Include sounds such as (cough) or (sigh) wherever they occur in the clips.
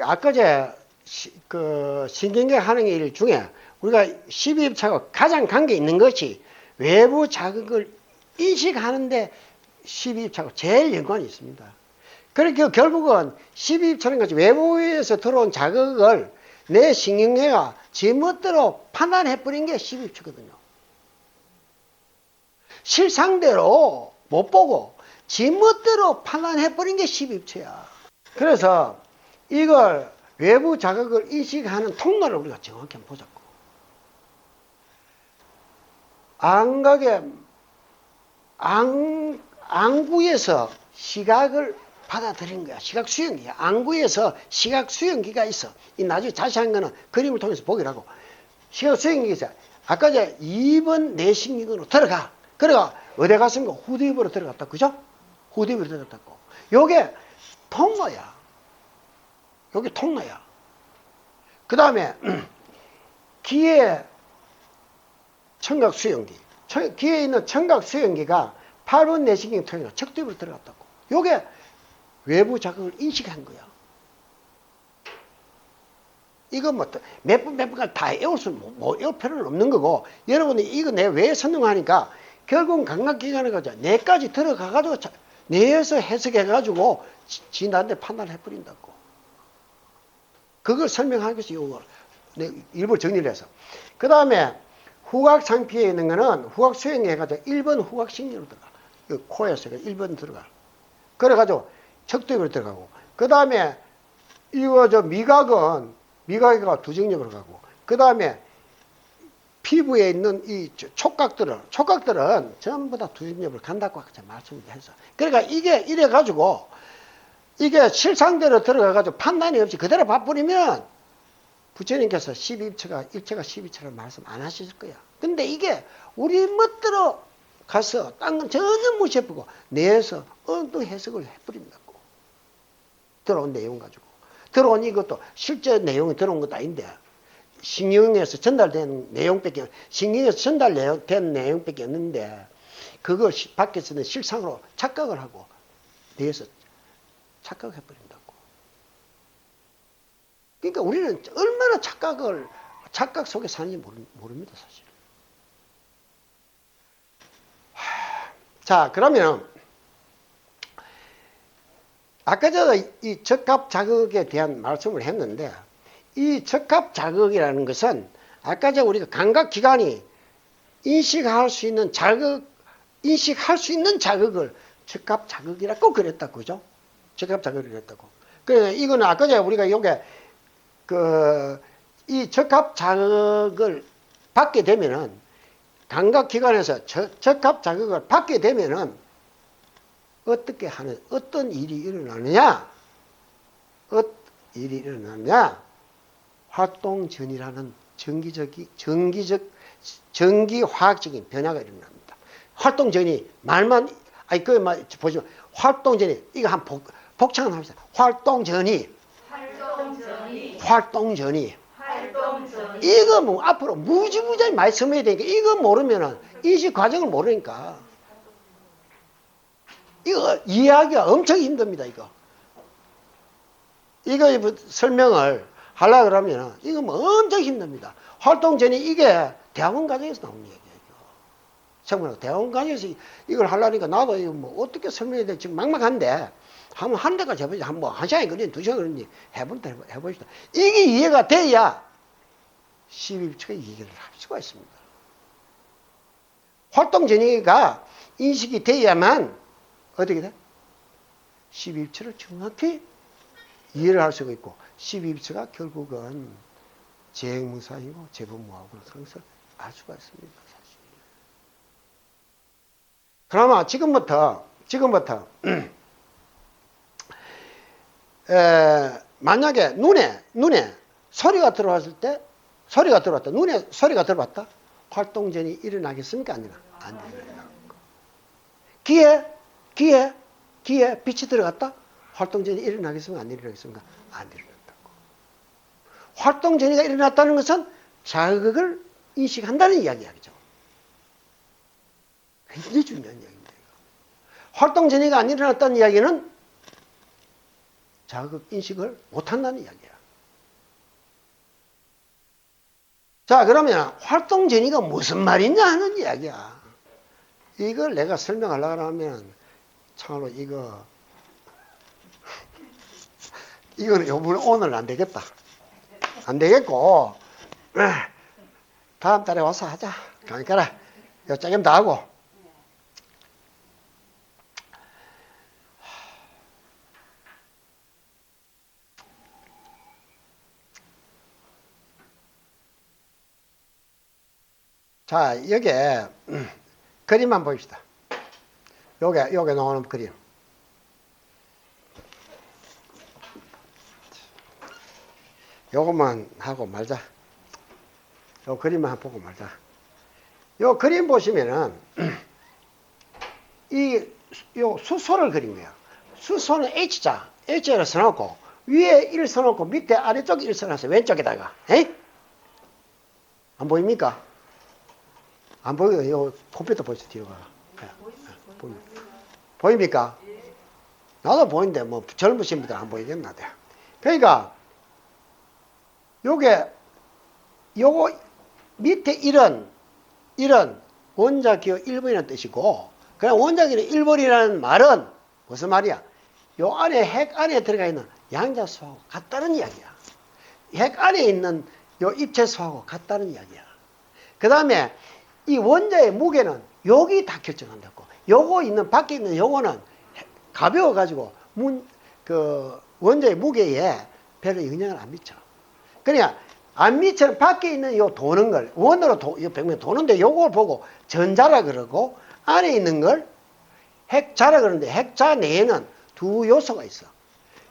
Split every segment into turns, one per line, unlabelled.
아까 제, 시- 그, 신경계 하는 일 중에 우리가 12입차가 가장 관계 있는 것이 외부 자극을 인식하는데 12입차가 제일 연관이 있습니다. 그러니까 결국은 12입차는 것이 외부에서 들어온 자극을 내 신경계가 지멋대로 판단해버린 게 12입차거든요. 실상대로 못 보고 지멋대로 판단해버린 게 12입차야. 그래서 이걸 외부 자극을 인식하는 통로를 우리가 정확히 한번 보자고. 안각의 안, 안구에서 시각을 받아들인 거야. 시각 수용기야. 안구에서 시각 수용기가 있어. 이 나중에 자세한 거는 그림을 통해서 보기라고. 시각 수용기가 있어. 아까 저 2번 내신경으로 들어가. 그래가 어디 갔습니까? 후두입으로 들어갔다. 그죠? 후두입으로 들어갔다고. 요게 통로야. 요게 통로야. 그 다음에 귀에 청각 수용기. 청- 귀에 있는 청각 수용기가 8번 내신경 통해서 척두입으로 들어갔다고. 요게 외부 자극을 인식한 거야. 이거 뭐, 몇 번, 몇 번까지 다 외울 수, 뭐, 뭐 외울 필요는 없는 거고, 여러분이 이거 내왜 설명하니까, 결국은 감각기관에 가서 뇌까지 들어가가지고, 자- 뇌에서 해석해가지고, 지- 진단대 판단해버린다고. 그걸 설명하기 위해서 내 일부 정리를 해서. 그 다음에, 후각 상피에 있는 거는 후각 수행해 가지고 1번 후각 신경으로 들어가. 이 코에서 1번 들어가. 그래가지고 척도입으로 들어가고. 그 다음에 이거 저 미각은 미각이가 두 정력으로 가고. 그 다음에 피부에 있는 이 저- 촉각들은 촉각들은 전부 다 두 정력으로 간다고 아까 말씀을 해서. 그러니까 이게 이래 가지고 이게 실상대로 들어가 가지고 판단이 없이 그대로 봐버리면 부처님께서 12입체가 일체가 12입체를 말씀 안 하셨을 거야. 근데 이게 우리 멋대로 가서 딴건 전혀 무시해보고 내에서 엉뚱 해석을 해버린다고. 들어온 내용 가지고. 들어온 이것도 실제 내용이 들어온 것도 아닌데 신경에서 전달된 내용밖에 신경에서 전달된 내용밖에 없는데 그걸 시- 밖에서는 실상으로 착각을 하고 내에서 착각해버린다고. 그러니까 우리는 얼마나 착각을 착각 속에 사는지 모릅니다 사실. 하, 자 그러면 아까 저이 적합 자극에 대한 말씀을 했는데 이 적합 자극이라는 것은 아까 저 우리가 감각 기관이 인식할 수 있는 자극 인식할 수 있는 자극을 적합 자극이라고 그랬다 그죠? 적합 자극을 그랬다고. 그래 이거는 아까 저 우리가 요게 그, 이 적합 자극을 받게 되면은, 감각 기관에서 저- 적합 자극을 받게 되면은, 어떻게 하는, 어떤 일이 일어나느냐? 어, 일이 일어나느냐? 활동 전이라는 정기적이, 정기적, 정기 화학적인 변화가 일어납니다. 활동 전이, 말만, 아니, 그, 말, 보시면, 활동 전이, 이거 한 복, 복창을 합시다. 활동 전이,
활동 전이.
활동 전이,
활동 전이.
이거 뭐 앞으로 무지무지하게 말씀해야 되니까 이거 모르면은 인식 과정을 모르니까. 이거 이해하기가 엄청 힘듭니다 이거. 이거 뭐 설명을 하려 그러면 이거 뭐 엄청 힘듭니다. 활동 전이 이게 대학원 과정에서 나오는 얘기예요 정말 대학원 과정에서 이걸 하려니까 나도 이거 뭐 어떻게 설명해야 될지 막막한데 한번 한 대까지 해보자 한번 한 시간이 걸리니 두 시간 걸리니 해볼 때 해보시다 이게 이해가 돼야 12일치가 이해를 할 수가 있습니다. 활동 전이가 인식이 돼야만 어떻게 돼? 12일치를 정확히 이해를 할 수가 있고 12일치가 결국은 재행무사이고 재분무하고는 상승을 알 수가 있습니다. 사실. 그러면 지금부터 지금부터 (clears throat) 에, 만약에 눈에 눈에 소리가 들어왔을 때 소리가 들어왔다. 눈에 소리가 들어왔다. 활동전이 일어나겠습니까? 안 일어나? 안 일어나. 귀에, 귀에, 귀에 빛이 들어갔다. 활동전이 일어나겠습니까? 안 일어나겠습니까? 안 일어난다고. 활동전이가 일어났다는 것은 자극을 인식한다는 이야기야죠. 굉장히 중요한 이야기입니다. 활동전이가 안 일어났다는 이야기는 자극 인식을 못한다는 이야기야. 자, 그러면 활동 전이가 무슨 말이냐 하는 이야기야. 이걸 내가 설명하려고 하면 참으로 이거 (laughs) 이거는 요번 오늘 안 되겠다. 안 되겠고 에, (clears throat) 다음 달에 와서 하자. 그러니까 요 조금 더 하고 자, 여기에 음, 그림만 보입시다. 요게 요게 나오는 그림. 요것만 하고 말자. 요 그림만 보고 말자. 요 그림 보시면은 이 요 수소를 그린 거야. 수소는 H자, H를 써놓고 위에 1 써놓고 밑에 아래쪽에 1 써놨어요. 왼쪽에다가. 에이? 안 보입니까? 안 보여요. 요 컴퓨터 보시죠. 뒤로 가. 예, 보이- 보입니까? 나도 보이는데 뭐 젊으신 분들 안 보이겠나 돼. 그러니까 요게 요거 밑에 일은 일은 원자 기호 1번이라는 뜻이고 그냥 원자 기호 1번이라는 말은 무슨 말이야? 요 안에 핵 안에 들어가 있는 양자수하고 같다는 이야기야. 핵 안에 있는 요 입체수하고 같다는 이야기야. 그 다음에 이 원자의 무게는 여기 다 결정한다고. 요거 있는 밖에 있는 요거는 가벼워 가지고 문그 원자의 무게에 별로 영향을 안 미쳐. 그러니까 안 미치는 밖에 있는 요 도는 걸 원으로 도, 요 벽면 도는데 요걸 보고 전자라 그러고 안에 있는 걸 핵자라 그러는데 핵자 내에는 두 요소가 있어.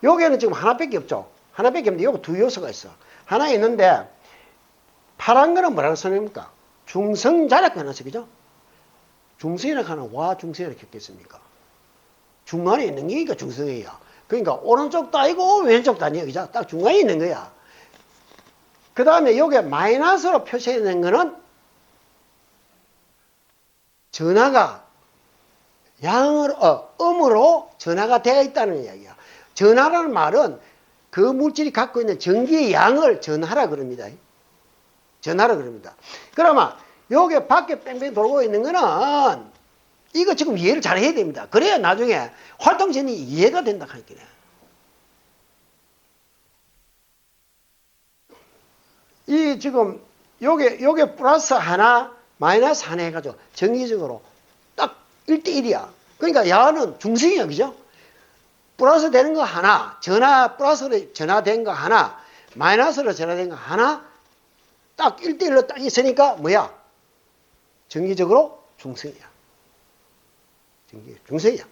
여기에는 지금 하나밖에 없죠. 하나밖에 없는데 여기 두 요소가 있어. 하나 있는데 파란 거는 뭐라고 써냅니까? 중성자라고 해놨어, 그죠? 중성이라고 하는 와 중성이라고 했겠습니까? 중간에 있는 게니까 중성이야. 그러니까 오른쪽도 아니고 왼쪽도 아니야, 그죠? 딱 중간에 있는 거야. 그 다음에 여기에 마이너스로 표시되는 거는 전화가 양으로, 어, 음으로 전화가 되어 있다는 이야기야. 전화라는 말은 그 물질이 갖고 있는 전기의 양을 전하라 그럽니다. 전하라 그럽니다. 그러면 여기 밖에 뺑뺑 돌고 있는 거는 이거 지금 이해를 잘 해야 됩니다. 그래야 나중에 활동전이 이해가 된다 하니까. 이 지금 요게 요게 플러스 하나 마이너스 하나 해가지고 정기적으로 딱 1대1이야. 그러니까 야는 중성이야, 그죠? 플러스 되는 거 하나, 전화 플러스로 전화된 거 하나, 마이너스로 전화된 거 하나, 딱 1대1로 딱 있으니까 뭐야? 정기적으로 중성이야. 정기 중성이야.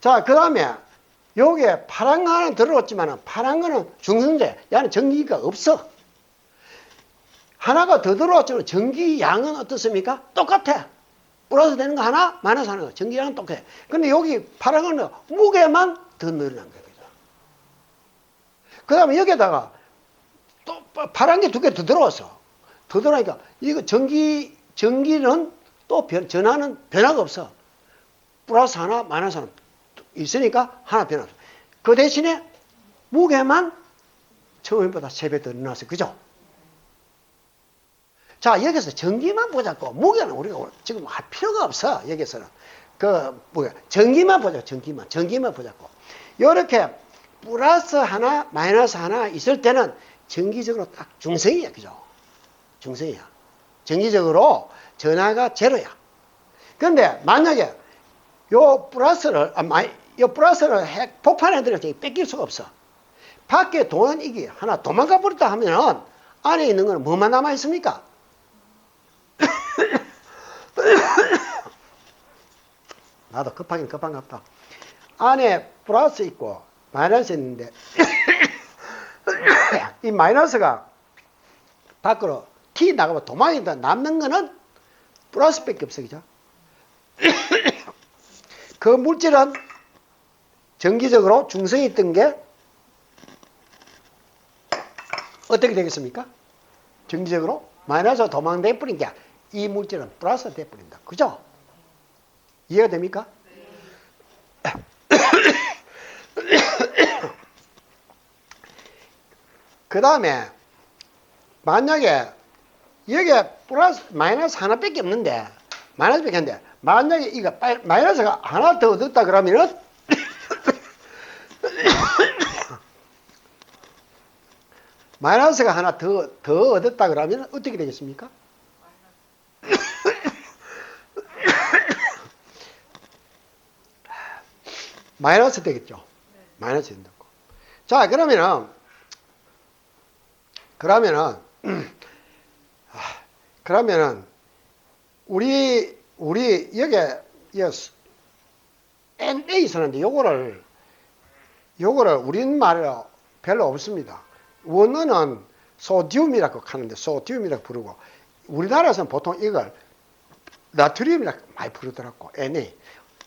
자, 그 다음에 요게 파란 거 하나 들어왔지만 파란 거는 중성제, 야는 전기가 없어. 하나가 더 들어왔지만 전기 양은 어떻습니까? 똑같아. 플러스 되는 거 하나, 마이너스 하는 거. 전기 양은 똑같아. 근데 여기 파란 거는 무게만 더 늘어난 거죠. 그 다음에 여기에다가 또 파란 게 두 개 더 들어왔어. 더 들어오니까 이거 전기, 전기는 또 변, 전하는 변화가 없어. 플러스 하나, 마이너스 하나 있으니까 하나 변화. 그 대신에 무게만 처음보다 세배더 늘어났어. 그죠? 자, 여기서 전기만 보자고. 무게는 우리가 지금 할 필요가 없어. 여기서는. 그, 뭐야. 전기만 보자. 전기만. 전기만 보자고. 요렇게 플러스 하나, 마이너스 하나 있을 때는 정기적으로 딱 중성이야. 그죠? 중성이야. 정기적으로 전화가 제로야. 그런데 만약에 요 플러스를, 아, 마이, 요 플러스를 핵, 폭발해 들어서 뺏길 수가 없어. 밖에 도는 이게 하나 도망가 버렸다 하면은 안에 있는 거는 뭐만 남아 있습니까? (coughs) 나도 급하긴 급한 것 같다. 안에 플러스 있고 마이너스 있는데 이 마이너스가 밖으로 티 나가면 도망이다 남는 거는 플러스밖에 없어 그죠? (coughs) 그 물질은 정기적으로 중성이 있던 게 어떻게 되겠습니까? 정기적으로 마이너스 도망 돼 버린 게 이 물질은 플러스 돼 버린다. 그죠? 이해가 됩니까? 그 다음에 만약에 여기에 플러스 마이너스 하나밖에 없는데 마이너스밖에 없는데 만약에 이거 마이너스가 하나 더 얻었다 그러면은 (coughs) 마이너스가 하나 더, 더 얻었다 그러면 어떻게 되겠습니까? (coughs) 마이너스 되겠죠. 마이너스 된다고. 자, 그러면은, 그러면은, 아, 그러면은, 우리, 우리, 여기, 여기, NA 쓰는데 요거를, 요거를 우리말로 별로 없습니다. 원어는 소디움이라고 하는데, 소디움이라고 부르고, 우리나라에서는 보통 이걸 나트륨이라고 많이 부르더라고, Na.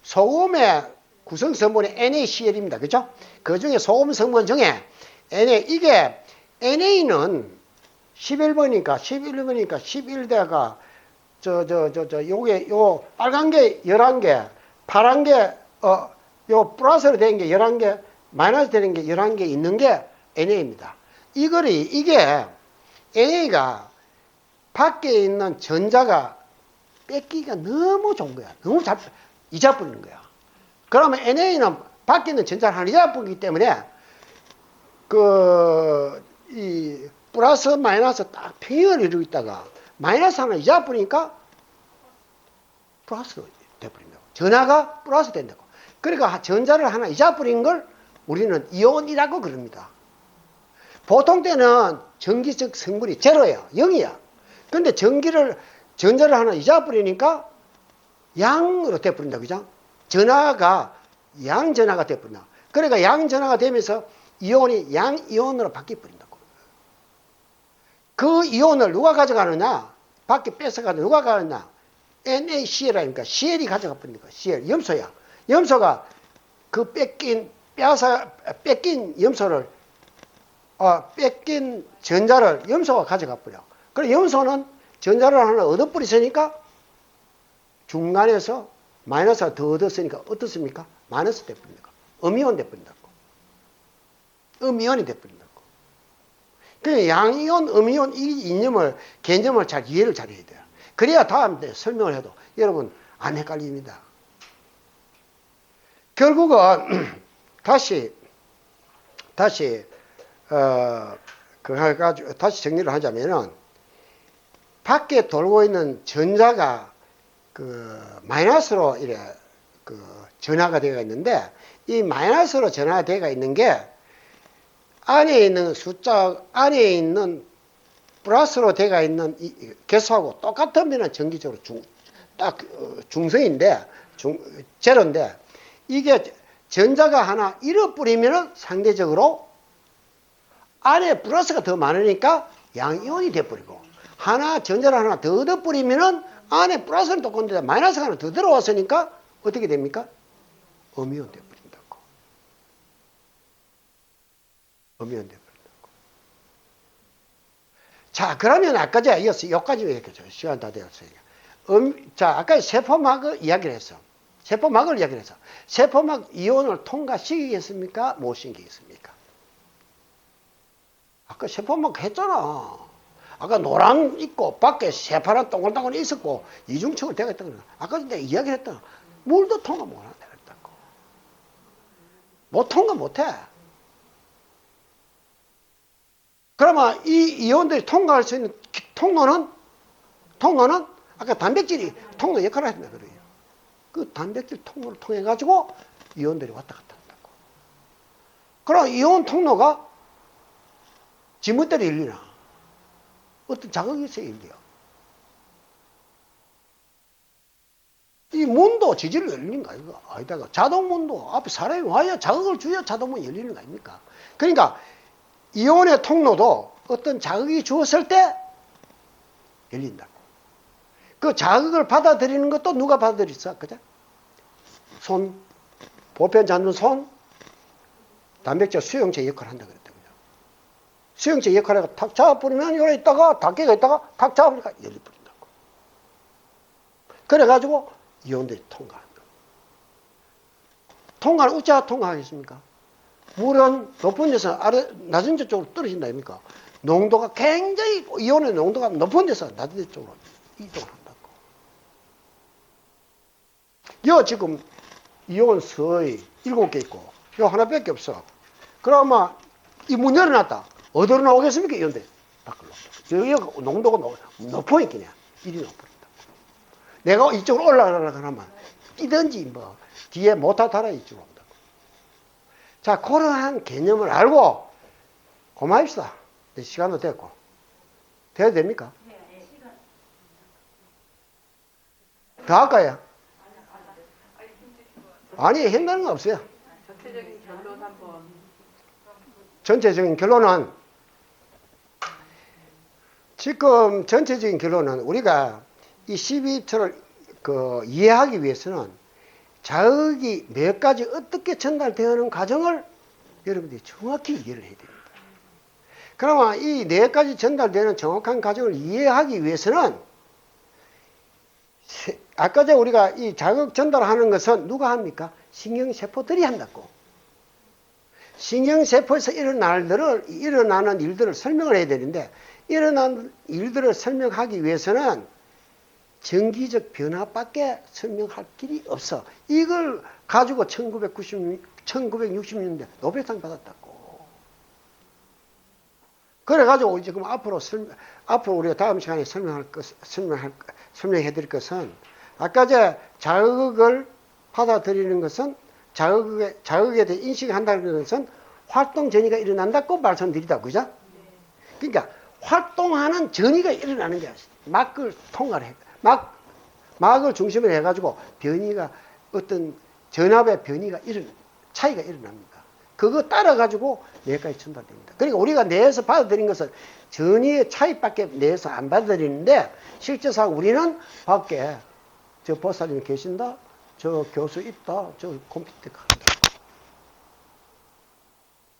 소금의 구성 성분이 NaCl입니다. 그죠? 그 중에 소금 성분 중에 Na, 이게 NA는 11번이니까, 11번이니까 11대가 저, 저, 저, 저, 요게, 요 빨간 게 11개, 파란 게, 어, 요 플러스로 된 게 11개, 마이너스 되는 게 11개 있는 게 NA입니다. 이거리, 이게 NA가 밖에 있는 전자가 뺏기가 너무 좋은 거야. 너무 잘, 잊어버리는 거야. 그러면 NA는 밖에 있는 전자를 하나 잊어버리기 때문에 그, 이, 플러스 마이너스 딱 평행을 이루고 있다가 마이너스 하나 잊어버리니까 플러스로 돼버린다고. 전화가 플러스 된다고. 그러니까 전자를 하나 잊어버린 걸 우리는 이온이라고 그럽니다. 보통 때는 전기적 성분이 제로예요. 0이야. 근데 전기를, 전자를 하나 잊어버리니까 양으로 돼버린다. 그죠? 전화가 양전화가 돼버린다. 그러니까 양전화가 되면서 이온이 양이온으로 바뀌어버린다고. 그 이온을 누가 가져가느냐? 밖에 뺏어가는 누가 가느냐? NaCl이니까 Cl이 가져가 버린다. Cl, 염소야. 염소가 그 뺏긴, 뺏어, 뺏긴 염소를, 어, 뺏긴 전자를 염소가 가져가 버려. 그럼 염소는 전자를 하나 얻어버리으니까 중간에서 마이너스가 더 얻었으니까 어떻습니까? 마이너스 돼버린다. 음이온 돼버린다고. 음이온이 돼버린다고. 그 양이온, 음이온 이 이념을, 개념을 잘 이해를 잘 해야 돼요. 그래야 다음 때 설명을 해도 여러분 안 헷갈립니다. 결국은 (clears throat) 다시 다시 어, 그 해가지고 다시 정리를 하자면은 밖에 돌고 있는 전자가 그 마이너스로 이래 그 전화가 되어 있는데 이 마이너스로 전화가 되어 있는 게 안에 있는 숫자 안에 있는 플러스로 되어 있는 이이 개수하고 똑같으면 전기적으로 중, 딱 어, 중성인데 중, 제로인데 이게 전자가 하나 잃어버리면 상대적으로 안에 플러스가 더 많으니까 양이온이 돼버리고 하나 전자를 하나 더 얻어버리면은 안에 플러스는 똑같은데 마이너스가 하나 더 들어왔으니까 어떻게 됩니까? 음이온 돼버린다 고. 음이온 돼버린다고. 자, 그러면 아까 제가 이어서 여기까지 얘기했죠. 시간 다 되었어요. 음, 자, 아까 세포막을 이야기를 했어. 세포막을 이야기를 했어. 세포막 이온을 통과시키겠습니까? 못 시키겠습니까? 아까 세포막 했잖아. 아까 노랑 있고 밖에 새파란 동글동글 있었고 이중층을 있다 그러나 아까 내가 이야기를 했다. 물도 통과 못 한다. 못 통과 못 해. 그러면 이 이온들이 통과할 수 있는 기- 통로는 통로는 아까 단백질이 통로 역할을 한다 그래요. 그 단백질 통로를 통해 가지고 이온들이 왔다 갔다 한다고. 그럼 이온 통로가 지멋대로 열리나? 어떤 자극이 있어야 열려. 이 문도 지지로 열리는 거 아이가? 아니다가 자동문도 앞에 사람이 와야 자극을 줘야 자동문이 열리는 거 아닙니까? 그러니까 이온의 통로도 어떤 자극이 주었을 때 열린다고. 그 자극을 받아들이는 것도 누가 받아들였어? 그죠? 손, 보편 잡는 손, 단백질 수용체 역할을 한다. 그죠? 수용체 역할을 탁 잡아버리면 여기 있다가 닭개가 있다가 탁 잡아버리니까 열려버린다고. 그래가지고 이온들이 통과한다. 통과는 어찌 통과하겠습니까? 물은 높은 데서 아래 낮은 데 쪽으로 떨어진다 아닙니까? 농도가 굉장히 이온의 농도가 높은 데서 낮은 데 쪽으로 이동을 한다고. 여 지금 이온 서의 일곱 개 있고 요 하나밖에 없어. 그러면 이문 열어놨다. 어디로 나오겠습니까? 이런데 밖으로. 여기가 농도가 높, 높으니까 이리 높아진다. 내가 이쪽으로 올라가려고 하면 뛰든지 뭐 뒤에 모타 달아 이쪽으로. 자, 그러한 개념을 알고 고마입시다. 시간도 됐고. 돼야 됩니까? 더 할까요? 아니, 한다는 거 없어요.
전체적인 결론 한번
전체적인 결론은 지금 전체적인 결론은 우리가 이 12입처를 그 이해하기 위해서는 자극이 몇 가지 어떻게 전달되는 과정을 여러분들이 정확히 이해를 해야 됩니다. 그러면 이 네 가지 전달되는 정확한 과정을 이해하기 위해서는 세- 아까 전에 우리가 이 자극 전달하는 것은 누가 합니까? 신경세포들이 한다고. 신경세포에서 일어날 일들을, 일어나는 일들을 설명을 해야 되는데, 일어나는 일들을 설명하기 위해서는 정기적 변화밖에 설명할 길이 없어. 이걸 가지고 1990, 1960년대 노벨상 받았다고. 그래가지고 지금 앞으로 설명, 앞으로 우리가 다음 시간에 설명할 것, 설명할, 설명해 드릴 것은 아까 제 자극을 받아들이는 것은 자극에, 자극에 대해 인식한다는 것은 활동 전이가 일어난다고 말씀드리다, 그죠? 그러니까 활동하는 전이가 일어나는 게 막을 통과를 해, 막, 막을 중심으로 해가지고 변이가 어떤 전압의 변이가 일어, 차이가 일어납니다. 그거 따라가지고 뇌까지 전달됩니다. 그러니까 우리가 뇌에서 받아들인 것은 전이의 차이밖에 뇌에서 안 받아들이는데 실제상 우리는 밖에 저 보살님 계신다, 저 교수 있다, 저 컴퓨터 간다.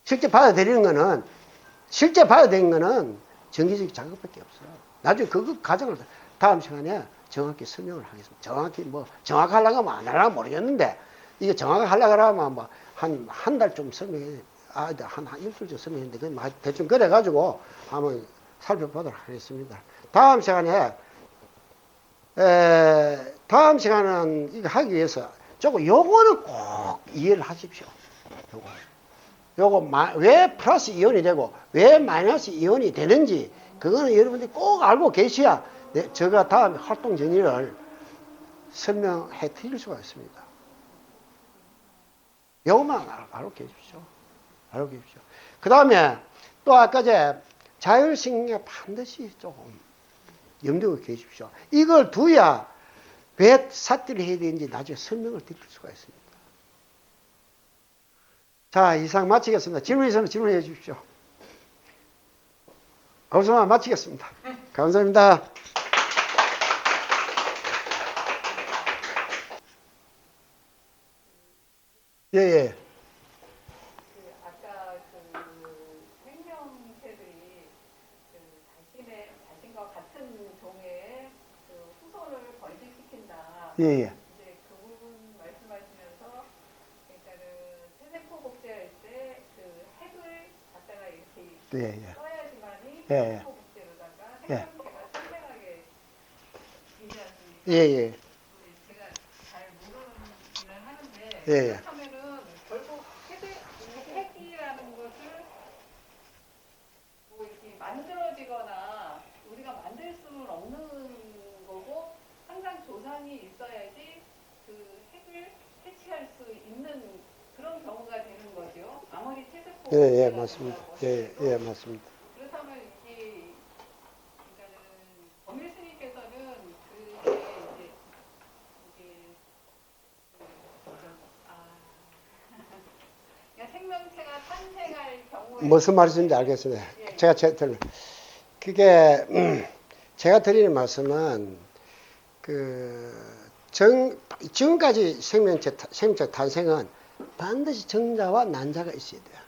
실제 받아들이는 거는 실제 받아들이는 거는 정기적 자극밖에 없어요. 나중에 그 과정을 다음 시간에 정확히 설명을 하겠습니다. 정확히 뭐 정확하려고 하면 안 하려고 모르겠는데 이게 정확하려고 하면 뭐 한 한 달 좀 설명해 아, 한, 한 일주일 좀 설명했는데 그 마- 대충 그래 가지고 한번 살펴보도록 하겠습니다. 다음 시간에 에, 다음 시간은 이거 하기 위해서 조금 요거는 꼭 이해를 하십시오. 요거. 요거 마- 왜 플러스 이온이 되고 왜 마이너스 이온이 되는지 그거는 여러분들이 꼭 알고 계셔야 네, 제가 다음 활동 정의를 설명해 드릴 수가 있습니다. 요것만 알- 알고 계십시오. 알고 계십시오. 그 다음에 또 아까 제 자율신경 반드시 조금 염두에 계십시오. 이걸 두야 왜 삿들이 해야 되는지 나중에 설명을 드릴 수가 있습니다. 자, 이상 마치겠습니다. 질문 있으면 질문해 주십시오. 없으면 마치겠습니다. 감사합니다. 예, 예.
그 아까 그 생명체들이 그 자신의 자신과 같은 종의 그 후손을 번식시킨다.
예, 예.
이제 그 부분 말씀하시면서 그러니까는 세세포 복제할 때 그 핵을 갖다가 이렇게
예, 예.
써야지만이
예, 예.
세세포 복제로다가
예.
생명체가 생생하게 되지 않습니까?
예, 예.
제가 잘 모르기는 하는데
예, 예.
그렇다면은 결국 핵, 이 핵이라는 것을 뭐 이렇게 만들어지거나 우리가 만들 수는 없는 거고 조상이 있어야지 그 핵을 해치할 수 있는 그런 경우가 되는 거죠. 아무리 체세포
예, 예, 맞습니다. 예, 예, 맞습니다.
그렇다면 이게 그러니까는 범일 스님께서는 그게 이제 이게 그, 아 그러니까 (laughs) 생명체가 탄생할 경우에
무슨 말씀인지 알겠습니다. 제가 제, 들 그게 음, 제가 드리는 말씀은 그 정, 지금까지 생명체 타- 생명체 탄생은 반드시 정자와 난자가 있어야 돼요.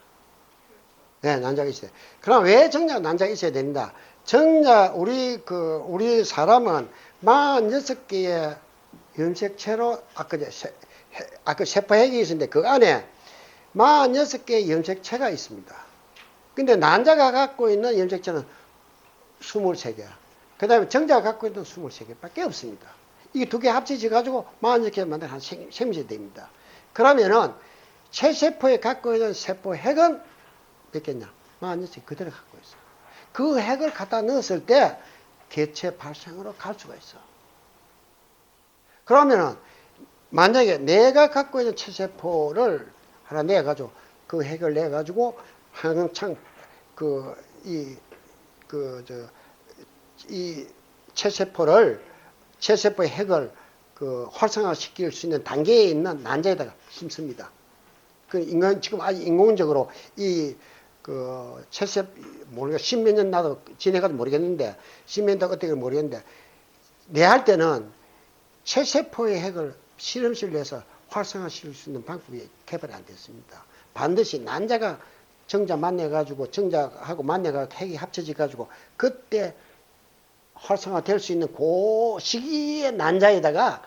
네, 난자가 있어야 돼요. 그럼 왜 정자와 난자가 있어야 된다? 정자 우리 그 우리 사람은 46개의 염색체로 아까 아까 세포핵이 있었는데 그 안에 46개의 염색체가 있습니다. 근데 난자가 갖고 있는 염색체는 23개. 그 다음에 정자가 갖고 있는 23개밖에 없습니다. 이게 두개 합쳐져 가지고 46개 만든 한 생- 생명체 됩니다. 그러면은 체세포에 갖고 있는 세포 핵은 몇 개냐? 46개 그대로 갖고 있어. 그 핵을 갖다 넣었을 때 개체 발생으로 갈 수가 있어. 그러면은 만약에 내가 갖고 있는 체세포를 하나 내 가지고 그 핵을 내 가지고 항상 그이 그저 이 체세포를 체세포의 핵을 그 활성화시킬 수 있는 단계에 있는 난자에다가 심습니다. 그 인간 지금 아직 인공적으로 이 그 체세 모르겠 십몇 년 나도 지내가도 모르겠는데 십몇 년 어떻게 모르겠는데 내 할 때는 체세포의 핵을 실험실 내서 활성화시킬 수 있는 방법이 개발이 안 됐습니다. 반드시 난자가 정자 만나가지고 정자하고 만나가 핵이 합쳐져 가지고 그때 활성화될 수 있는 그 시기의 난자에다가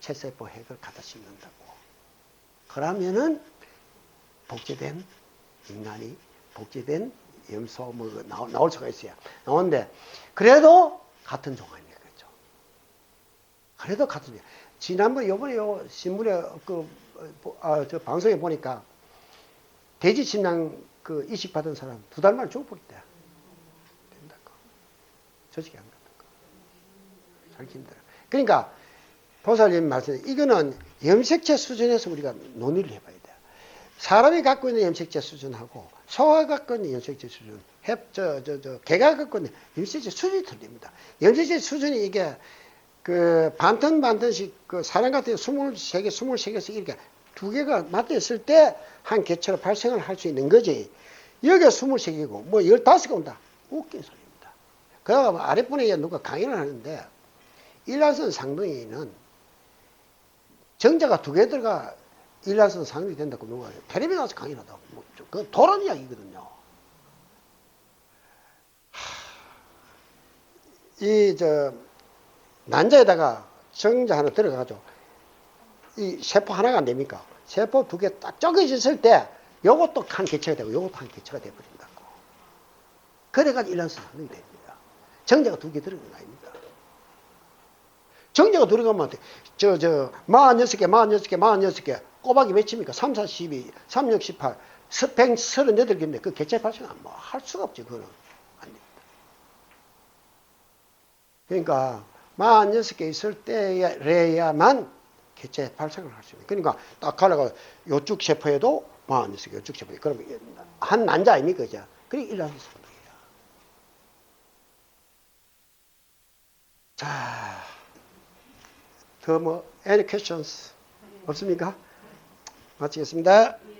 체세포 핵을 갖다 심는다고. 그러면은 복제된 인간이 복제된 염소 뭐 나올, 나올 수가 있어요. 나오는데 그래도 같은 종아리인 거죠. 그래도 같은 종. 지난번 요번에 요 신문에 그 아, 저 방송에 보니까 돼지 신랑 그 이식 받은 사람 두 달 만에 죽어버렸대. 된다고. 조직이 안된 잘 힘들어. 그러니까 보살님 말씀 이거는 염색체 수준에서 우리가 논의를 해봐야 돼. 사람이 갖고 있는 염색체 수준하고 소가 갖고 있는 염색체 수준, 햅, 저, 저, 저, 개가 갖고 있는 염색체 수준이 틀립니다. 염색체 수준이 이게 그 반턴 반턴씩 그 사람 같은 23개, 23개씩 이렇게 두 개가 맞닿았을 때 한 개체로 발생을 할 수 있는 거지. 여기가 23개고 뭐 15개 온다. 웃긴 소리입니다. 그다음 아랫분에 누가 강의를 하는데 일란선 상등이는 정자가 두 개 들어가 일란선 상등이 된다고 누가 텔레비전 나서 강의를 하다고. 뭐, 좀 그건 도란 이야기거든요. 이, 저, 난자에다가 정자 하나 들어가죠. 이 세포 하나가 안 됩니까? 세포 두 개 딱 쪼개졌을 때 요것도 한 개체가 되고 요것도 한 개체가 돼버린다고. 그래가지고 일란선 상등이 됩니다. 정자가 두 개 들어간 거 아닙니까? 정자가 들어가면? 저, 저, 46개, 46개, 46개, 꼬박이 몇입니까? 3, 4, 12, 3, 6, 18, 138개인데 그 개체 발생 안, 뭐, 할 수가 없지, 그거는. 안 됩니다. 그러니까, 46개 있을 때래야만 개체 발생을 할 수 있는. 그러니까, 딱 가려가 요쪽 세포에도 46개, 요쪽 세포에. 그러면 한 난자 아닙니까, 그죠? 그게 일란선 상동이에요. 자. 더 뭐, questions? 없습니까? 마치겠습니다.
예.